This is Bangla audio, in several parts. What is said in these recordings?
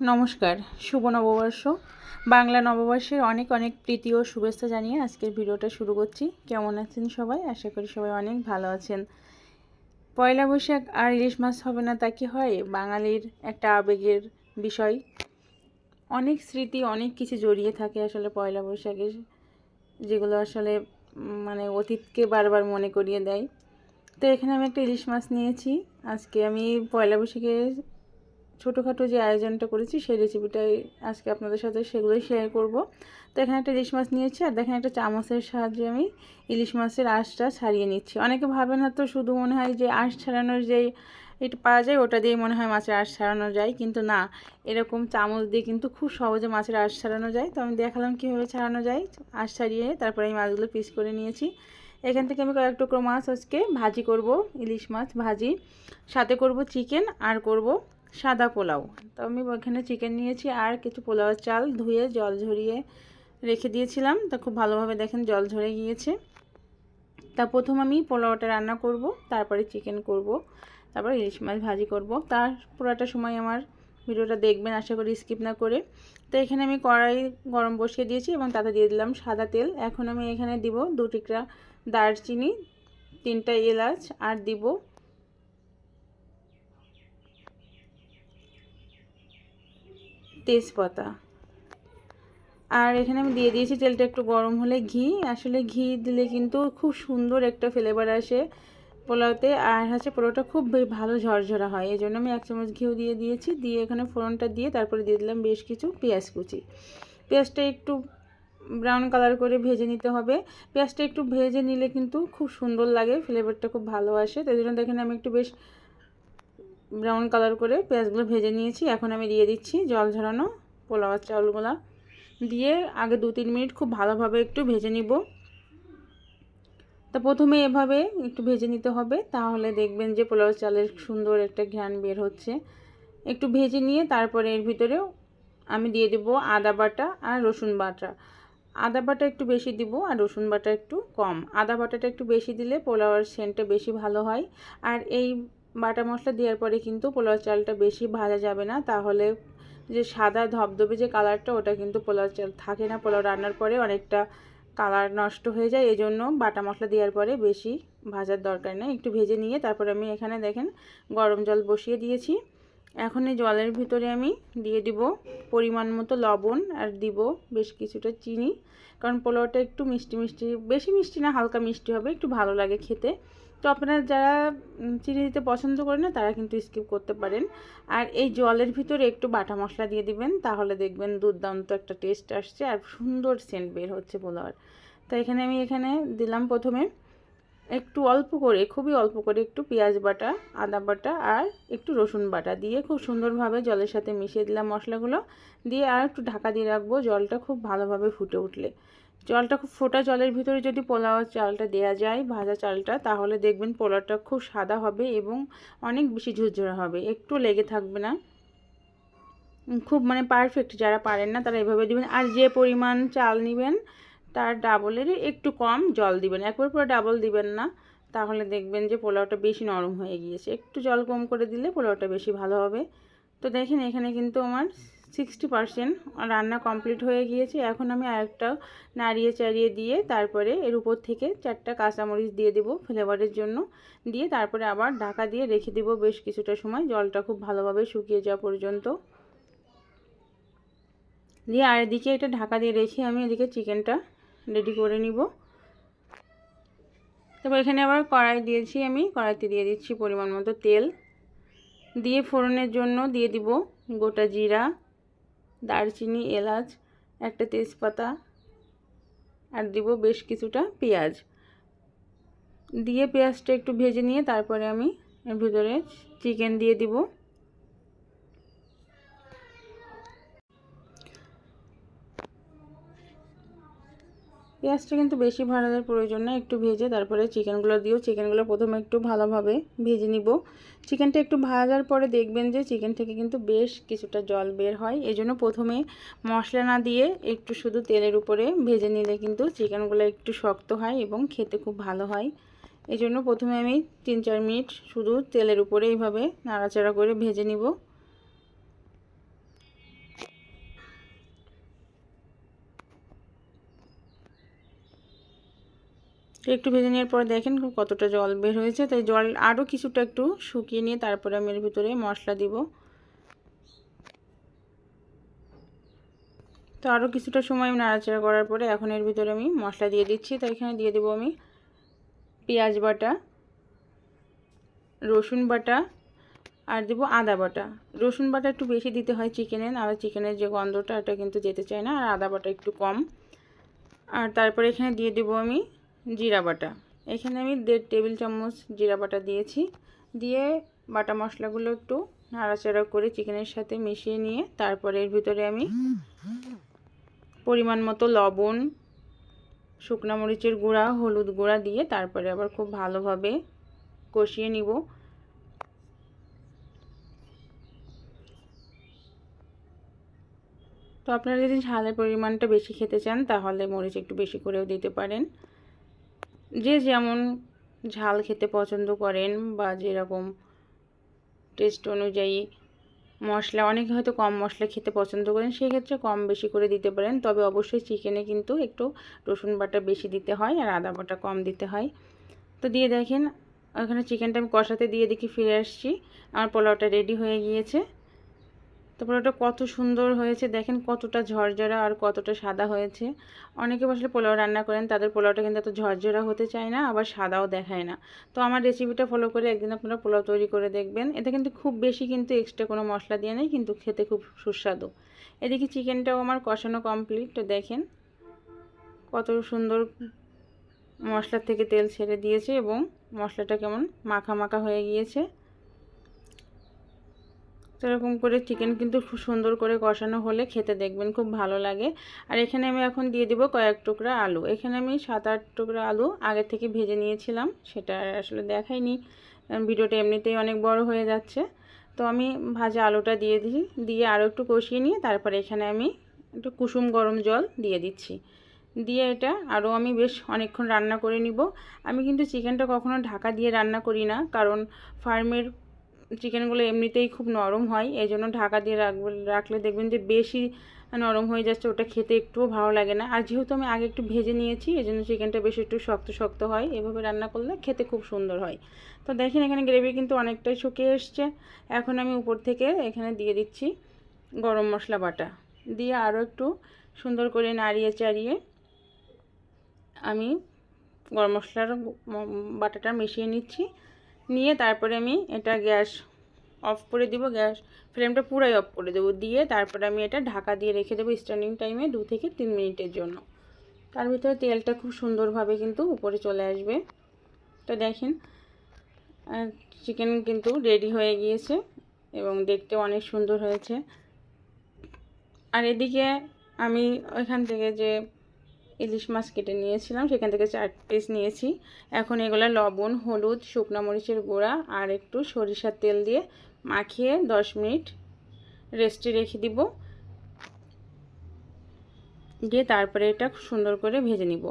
নমস্কার, শুভ নববর্ষ। বাংলা নববর্ষের অনেক অনেক প্রীতি ও শুভেচ্ছা জানিয়ে আজকের ভিডিওটা শুরু করছি। কেমন আছেন সবাই? আশা করি সবাই অনেক ভালো আছেন। পয়লা বৈশাখ আর ইলিশ মাছ হবে না তা কি হয়? বাঙালির একটা আবেগের বিষয়। অনেক স্মৃতি, অনেক কিছু জড়িয়ে থাকে আসলে পয়লা বৈশাখের, যেগুলো আসলে মানে অতীতকে বারবার মনে করিয়ে দেয়। তো এখানে আমি একটা ইলিশ মাছ নিয়েছি। আজকে আমি পয়লা বৈশাখে ছোটোখাটো যে আয়োজনটা করেছি, সেই রেসিপিটাই আজকে আপনাদের সাথে সেগুলোই শেয়ার করব। তো এখানে একটা ইলিশ মাছ নিয়েছি, আর দেখেন একটা চামচের সাহায্যে আমি ইলিশ মাছের আঁশটা ছাড়িয়ে নিচ্ছি। অনেকে ভাবেন হয়তো শুধু মনে হয় যে আঁশ ছাড়ানোর যেই এটা পাওয়া যায়, ওটা দিয়ে মনে হয় মাছের আঁশ ছাড়ানো যায়, কিন্তু না। এরকম চামচ দিয়ে কিন্তু খুব সহজে মাছের আঁশ ছাড়ানো যায়। তো আমি দেখালাম কীভাবে ছাড়ানো যায়। আঁশ ছাড়িয়ে তারপরে আমি মাছগুলো পিস করে নিয়েছি। এখান থেকে আমি কয়েক টুকরো মাছ আজকে ভাজি করব, ইলিশ মাছ ভাজি। সাথে করব চিকেন আর করব সাদা পোলাও। তো আমি ওখানে চিকেন নিয়েছি আর কিছু পোলাও চাল ধুয়ে জল ঝরিয়ে রেখে দিয়েছিলাম। তা খুব ভালোভাবে দেখেন জল ঝরে গিয়েছে। তা প্রথম আমি পোলাওটা রান্না করব, তারপরে চিকেন করব, তারপর ইলিশ মাছ ভাজি করব। তার পুরোটা সময় আমার ভিডিওটা দেখবেন, আশা করি স্কিপ না করে। তো এখানে আমি কড়াই গরম বসিয়ে দিয়েছি এবং তাতে দিয়ে দিলাম সাদা তেল। এখন আমি এখানে দিব দু টিকরা দারচিনি, তিনটা এলাচ আর দিব তেজপাতা। আর এখানে আমি দিয়ে দিয়েছি তেলটা একটু গরম হলে ঘি। আসলে ঘি দিলে কিন্তু খুব সুন্দর একটা ফ্লেভার আসে পোলাওতে। আর হচ্ছে পোলাওটা খুব ভালো ঝরঝরা হয়। এই জন্য আমি এক চামচ ঘিও দিয়ে দিয়েছি। দিয়ে এখানে ফোড়নটা দিয়ে তারপরে দিয়ে দিলাম বেশ কিছু পেঁয়াজ কুচি। পেঁয়াজটা একটু ব্রাউন কালার করে ভেজে নিতে হবে। পেঁয়াজটা একটু ভেজে নিলে কিন্তু খুব সুন্দর লাগে। ফ্লেভারটা খুব ভালো আসে। তাই জন্য দেখেন আমি একটু বেশ ব্রাউন কালার করে পেঁয়াজগুলো ভেজে নিয়েছি। এখন আমি দিয়ে দিচ্ছি জল ঝরানো পোলাওয়ার চাউলগুলো দিয়ে আগে দু তিন মিনিট খুব ভালোভাবে একটু ভেজে নিব। তা প্রথমে এভাবে একটু ভেজে নিতে হবে, তাহলে দেখবেন যে পোলাও চালের সুন্দর একটা ঘ্রাণ বের হচ্ছে। একটু ভেজে নিয়ে তারপরে এর ভিতরেও আমি দিয়ে দেবো আদা বাটা আর রসুন বাটা। আদা বাটা একটু বেশি দিব আর রসুন বাটা একটু কম। আদা বাটাটা একটু বেশি দিলে পোলাওয়ার সেন্টটা বেশি ভালো হয়। আর এই বাটা মশলা দেওয়ার পরে কিন্তু পোলাও চালটা বেশি ভাজা যাবে না। তাহলে যে সাদা ধবধবে যে কালারটা, ওটা কিন্তু পোলাও চাল থাকে না। পোলাও রান্নার পরে অনেকটা কালার নষ্ট হয়ে যায়। এই জন্য বাটা মশলা দেওয়ার পরে বেশি ভাজার দরকার নেই। একটু ভেজে নিয়ে তারপর আমি এখানে দেখেন গরম জল বসিয়ে দিয়েছি। এখন এই জলের ভিতরে আমি দিয়ে দিব পরিমাণ মতো লবণ আর দিব বেশ কিছুটা চিনি। কারণ পোলাওটা একটু মিষ্টি মিষ্টি, বেশি মিষ্টি না, হালকা মিষ্টি হবে। একটু ভালো লাগে খেতে। তো আপনারা যারা চিনি দিতে পছন্দ করেন না, তারা কিন্তু স্কিপ করতে পারেন। আর এই জলের ভিতরে একটু বাটা মশলা দিয়ে দিবেন, তাহলে দেখবেন দুর্দান্ত একটা টেস্ট আসছে আর সুন্দর সেন্ট বের হচ্ছে পোলাওয়ার। তো এখানে আমি এখানে দিলাম প্রথমে একটু অল্প করে, খুবই অল্প করে একটু পেঁয়াজ বাটা, আদা বাটা আর একটু রসুন বাটা দিয়ে খুব সুন্দরভাবে জলের সাথে মিশিয়ে দিলাম মশলাগুলো। দিয়ে আর একটু ঢাকা দিয়ে রাখব, জলটা খুব ভালোভাবে ফুটে উঠলে। জলটা খুব ফোটা জলের ভিতরে যদি পোলাও চালটা দেওয়া যায়, ভাজা চালটা, তাহলে দেখবেন পোলাওটা খুব সাদা হবে এবং অনেক বেশি ঝুরঝুরে হবে। একটু লেগে থাকবে না। খুব মানে পারফেক্ট যারা পারেন না তারা এভাবে দিবেন। আর যে পরিমাণ চাল নেবেন, তার ডাবলেরই একটু কম জল দিবেন। একবার পুরো ডাবল দিবেন না, তাহলে দেখবেন যে পোলাওটা বেশি নরম হয়ে গিয়েছে। একটু জল কম করে দিলে পোলাওটা বেশি ভালো হবে। তো দেখেন, এখানে কিন্তু আমার সিক্সটি পারসেন্ট রান্না কমপ্লিট হয়ে গিয়েছে। এখন আমি আরেকটা নাড়িয়ে চাড়িয়ে দিয়ে তারপরে এর উপর থেকে চারটা কাঁচামরিচ দিয়ে দেবো ফ্লেভারের জন্য। দিয়ে তারপরে আবার ঢাকা দিয়ে রেখে দেবো বেশ কিছুটা সময়। জলটা খুব ভালোভাবে শুকিয়ে যাওয়া পর্যন্ত। দিয়ে আর এদিকে এটা ঢাকা দিয়ে রেখে আমি এদিকে চিকেনটা রেডি করে নিব। তারপর এখানে আবার কড়াই দিয়েছি আমি। কড়াইতে দিয়ে দিচ্ছি পরিমাণ মতো তেল। দিয়ে ফোড়নের জন্য দিয়ে দিব গোটা জিরা। দারচিনি, এলাচ, একটা তেজপাতা আর দিব বেশ কিছুটা পেঁয়াজ। দিয়ে পেঁয়াজটা একটু ভেজে নিয়ে তারপরে আমি এর ভিতরে চিকেন দিয়ে দিব। পেঁয়াজটা কিন্তু বেশি ভাজার প্রয়োজন না, একটু ভেজে তারপরে চিকেনগুলো দিও। চিকেনগুলো প্রথমে একটু ভালোভাবে ভেজে নিব। চিকেনটা একটু ভাজার পরে দেখবেন যে চিকেন থেকে কিন্তু বেশ কিছুটা জল বের হয়। এই জন্য প্রথমে মশলা না দিয়ে একটু শুধু তেলের উপরে ভেজে নিলে কিন্তু চিকেনগুলো একটু শক্ত হয় এবং খেতে খুব ভালো হয়। এই জন্য প্রথমে আমি তিন চার মিনিট শুধু তেলের উপরে এইভাবে নাড়াচাড়া করে ভেজে নিব। তো একটু ভেজে নেওয়ার পর দেখেন কতটা জল বের হয়েছে। তাই জল আরও কিছুটা একটু শুকিয়ে নিয়ে তারপরে আমি এর ভিতরে মশলা দিব। তো আরও কিছুটা সময় নাড়াচাড়া করার পরে এখন এর ভিতরে আমি মশলা দিয়ে দিচ্ছি। তো এখানে দিয়ে দেবো আমি পেঁয়াজ বাটা, রসুন বাটা আর দেবো আদা বাটা। রসুন বাটা একটু বেশি দিতে হয় চিকেনে আর চিকেনের যে গন্ধটা এটা কিন্তু যেতে চায় না। আর আদা বাটা একটু কম। আর তারপরে এখানে দিয়ে দেবো আমি জিরা বাটা। এখানে আমি দেড় টেবিল চামচ জিরা বাটা দিয়েছি। দিয়ে বাটা মশলাগুলো একটু নাড়াচাড়া করে চিকেনের সাথে মিশিয়ে নিয়ে তারপরে এর ভিতরে আমি পরিমাণ মতো লবণ, শুকনো মরিচের গুঁড়া, হলুদ গুঁড়া দিয়ে তারপরে আবার খুব ভালোভাবে কষিয়ে নিব। তো আপনারা যদি ঝালের পরিমাণটা বেশি খেতে চান তাহলে মরিচ একটু বেশি করেও দিতে পারেন। যে যেমন ঝাল খেতে পছন্দ করেন বা যেরকম টেস্ট অনুযায়ী মশলা, অনেকে হয়তো কম মশলা খেতে পছন্দ করেন, সেক্ষেত্রে কম বেশি করে দিতে পারেন। তবে অবশ্যই চিকেনে কিন্তু একটু রসুন বাটা বেশি দিতে হয় আর আদা বাটা কম দিতে হয়। তো দিয়ে দেখেন, ওখানে চিকেনটা আমি কষাতে দিয়ে দেখি ফিরে আসছি। আমার পোলাওটা রেডি হয়ে গিয়েছে। তো ওটা কত সুন্দর হয়েছে। দেখেন কতটা ঝরঝরা আর কতটা সাদা হয়েছে। অনেকে বসলে পোলাও রান্না করেন, তাদের পোলাওটা কিন্তু এত ঝরঝরা হতে চায় না, আবার সাদাও দেখায় না। তো আমার রেসিপিটা ফলো করে একদিন আপনারা পোলাও তৈরি করে দেখবেন। এটা কিন্তু খুব বেশি কিন্তু এক্সট্রা কোনো মশলা দিয়ে নেই, কিন্তু খেতে খুব সুস্বাদু। এদিকে চিকেনটাও আমার কষানো কমপ্লিট তো দেখেন কত সুন্দর মশলার থেকে তেল ছেড়ে দিয়েছে এবং মশলাটা কেমন মাখা মাখা হয়ে গিয়েছে। তো এরকম করে চিকেন কিন্তু খুব সুন্দর করে কষানো হলে খেতে দেখবেন খুব ভালো লাগে। আর এখানে আমি এখন দিয়ে দিব কয়েক টুকরা আলু। এখানে আমি সাত আট টুকরা আলু আগে থেকে ভেজে নিয়েছিলাম, সেটা আসলে দেখাইনি। ভিডিওটা এমনিতেই অনেক বড় হয়ে যাচ্ছে। তো আমি ভাজা আলুটা দিয়ে দিই, দিয়ে আরও একটু কষিয়ে নিয়ে তারপরে এখানে আমি একটু কুসুম গরম জল দিয়ে দিচ্ছি। দিয়ে এটা আরও আমি বেশ অনেকক্ষণ রান্না করে নিব। আমি কিন্তু চিকেনটা কখনো ঢাকা দিয়ে রান্না করি না, কারণ ফার্মের চিকেনগুলো এমনিতেই খুব নরম হয় এই জন্য ঢাকা দিয়ে রাখবে, রাখলে দেখবেন যে বেশি নরম হয়ে যাচ্ছে, ওটা খেতে একটুও ভালো লাগে না। আর যেহেতু আমি আগে একটু ভেজে নিয়েছি এই জন্য চিকেনটা বেশি একটু শক্ত শক্ত হয়, এভাবে রান্না করলে খেতে খুব সুন্দর হয়। তো দেখেন এখানে গ্রেভি কিন্তু অনেকটাই শুকিয়ে এসছে, এখন আমি উপর থেকে এখানে দিয়ে দিচ্ছি গরম মশলা বাটা, দিয়ে আরও একটু সুন্দর করে নাড়িয়ে চাড়িয়ে আমি গরম মশলার বাটাটা মিশিয়ে নিচ্ছি। নিয়ে তারপরে আমি এটা গ্যাস অফ করে দিব, গ্যাস ফ্লেমটা পুরাই অফ করে দেবো। দিয়ে তারপরে আমি এটা ঢাকা দিয়ে রেখে দেবো স্ট্যান্ডিং টাইমে দু থেকে তিন মিনিটের জন্য। তার ভিতরে তেলটা খুব সুন্দরভাবে কিন্তু উপরে চলে আসবে। তো দেখেন চিকেন কিন্তু রেডি হয়ে গিয়েছে এবং দেখতে অনেক সুন্দর হয়েছে। আর এদিকে আমি ওইখান থেকে যে ইলিশ মাছ কেটে নিয়েছিলাম, সেখান থেকে চার পিস নিয়েছি। এখন এগুলো লবণ, হলুদ, শুকনো মরিচের গুঁড়া আর একটু সরিষার তেল দিয়ে মাখিয়ে দশ মিনিট রেস্টে রেখে দিব। দিয়ে তারপরে এটা সুন্দর করে ভেজে নিব।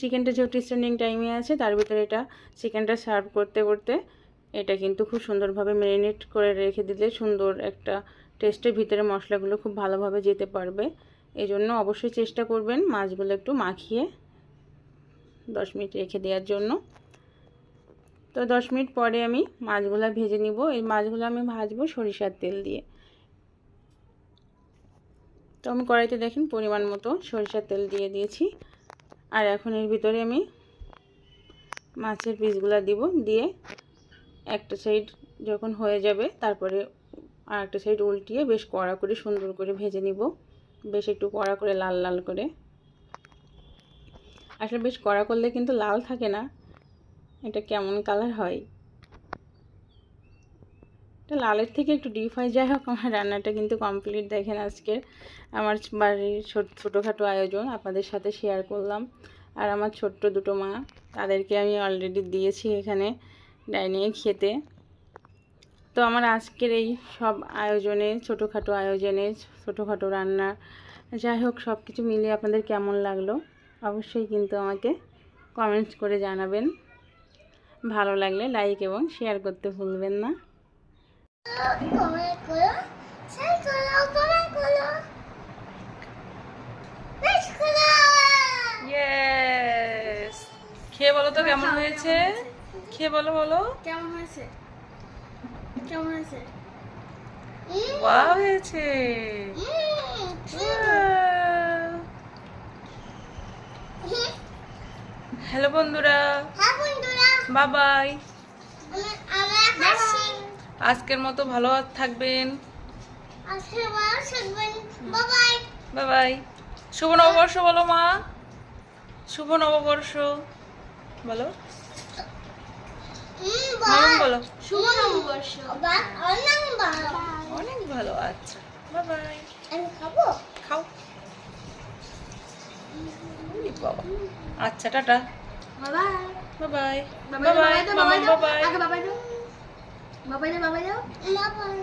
চিকেনটা যেহেতু স্ট্যান্ডিং টাইমে আছে, তার ভিতরে এটা চিকেনটা সার্ভ করতে করতে এটা কিন্তু খুব সুন্দরভাবে ম্যারিনেট করে রেখে দিলে সুন্দর একটা টেস্টের ভিতরে মশলাগুলো খুব ভালোভাবে যেতে পারবে। এই জন্য অবশ্যই চেষ্টা করবেন মাছগুলো একটু মাখিয়ে দশ মিনিট রেখে দেওয়ার জন্য। তো দশ মিনিট পরে আমি মাছগুলো ভেজে নিব। এই মাছগুলো আমি ভাজবো সরিষার তেল দিয়ে। তো আমি কড়াইতে দেখেন পরিমাণ মতো সরিষার তেল দিয়ে দিয়েছি। আর এখন এর ভিতরে আমি মাছের পিসগুলো দিব দিয়ে একটা সাইড যখন হয়ে যাবে তারপরে আর একটা সাইড উল্টিয়ে বেশ কড়া করে সুন্দর করে ভেজে নিব। বেশ একটু কড়া করে, লাল লাল করে। আসলে বেশ কড়া করলে কিন্তু লাল থাকে না। এটা কেমন কালার হয়? এটা লালের থেকে একটু ডিপ হয়। যাই হোক, আমার রান্নাটা কিন্তু কমপ্লিট দেখেন আজকের আমার বাড়ির ছোট, ছোটোখাটো আয়োজন। আপনাদের সাথে শেয়ার করলাম। আর আমার ছোট্ট দুটো মা, তাদেরকে আমি অলরেডি দিয়েছি এখানে ডাইনিংয়ে খেতে। তো আমার আজকের এই সব আয়োজনে ছোটোখাটো আয়োজনে ছোটোখাটো রান্না যাই হোক সব কিছু মিলিয়ে আপনাদের কেমন লাগল অবশ্যই কিন্তু আমাকে কমেন্টস করে জানাবেন। ভালো লাগলে লাইক এবং শেয়ার করতে ভুলবেন না। খেয়ে বলো তো কেমন হয়েছে? খেয়ে বলো বলো। কেমন হয়েছে? কেমন হয়েছে। ওয়াও হয়েছে হ্যালো বন্ধুরা। হ্যাঁ বন্ধুরা। বাবাই আজকের মতো ভালো থাকবেন। বাবাই বাবাই শুভ নববর্ষ বলো মা। শুভ নববর্ষ। বলো মামন বলো অনেক ভালো অনেক ভালো আচ্ছা বাবাই আমি খাব খাও বাবা আচ্ছা টাটা বাবাই বাবাই বাবাই বাবাই দাও মামন বাবাই দাও বাবাই আগে বাবাই দাও বাবাই দাও বাবাই দাও বাবাই